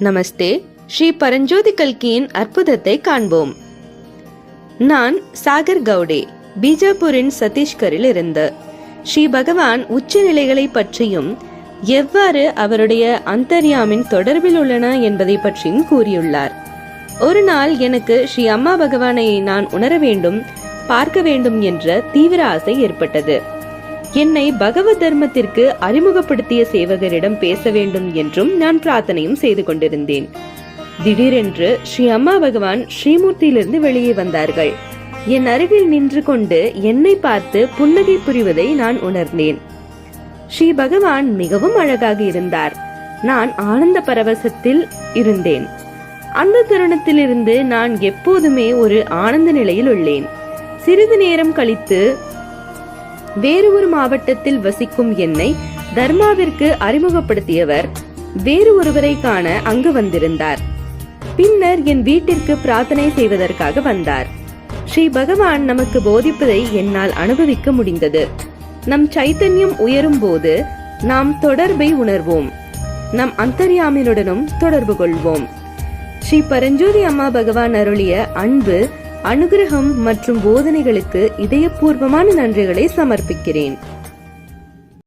நமஸ்தே. ஸ்ரீ பரஞ்சோதி கல்கியின் அற்புதத்தை காண்போம். நான் சாகர் கவுடே பீஜாப்பூரின் சத்தீஸ்கரில் இருந்து. ஸ்ரீ பகவான் உச்சநிலைகளை பற்றியும் எவ்வாறு அவருடைய அந்தர்யாமின் தொடர்பில் உள்ளன என்பதை பற்றியும் கூறியுள்ளார். ஒரு நாள் எனக்கு ஸ்ரீ அம்மா பகவானை நான் உணர வேண்டும் பார்க்க வேண்டும் என்ற தீவிர ஆசை ஏற்பட்டது. என்னை பகவத் தர்மத்திற்கு அறிமுகப்படுத்திய சேவகரிடம் பேச வேண்டும் என்றும் நான் பிரார்த்தனையும் செய்து கொண்டிருந்தேன். திடீரென்று ஸ்ரீ அம்மா பகவான் ஸ்ரீமூர்த்தியிலிருந்து வெளியே வந்தார்கள். என் அருகில் நின்று கொண்டு என்னை பார்த்து புன்னகை புரிவதை நான் உணர்ந்தேன். ஸ்ரீ பகவான் மிகவும் அழகாக இருந்தார். நான் ஆனந்த பரவசத்தில் இருந்தேன். அந்த தருணத்திலிருந்து நான் எப்போதுமே ஒரு ஆனந்த நிலையில் உள்ளேன். சிறிது நேரம் கழித்து வேறு ஒரு மாவட்டத்தில் வசிக்கும் என்னை தர்மாவிற்கு அறிமுகப்படுத்தியவர். வேறு ஒருவரை காண அங்கு வந்திருந்தார். பின்னர் என் வீட்டிற்கு பிரார்த்தனை செய்வதற்காக வந்தார். ஸ்ரீ பகவான் நமக்கு போதிப்பதை என்னால் அனுபவிக்க முடிந்தது. நம் சைத்தன்யம் உயரும் போது நாம் தொடர்பை உணர்வோம். நம் அந்தர்யாமினுடனும் தொடர்பு கொள்வோம். ஸ்ரீ பரஞ்சோதி அம்மா பகவான் அருளிய அன்பு அனுகிரகம் மற்றும் போதனைகளுக்கு இதயபூர்வமான நன்றிகளை சமர்ப்பிக்கிறேன்.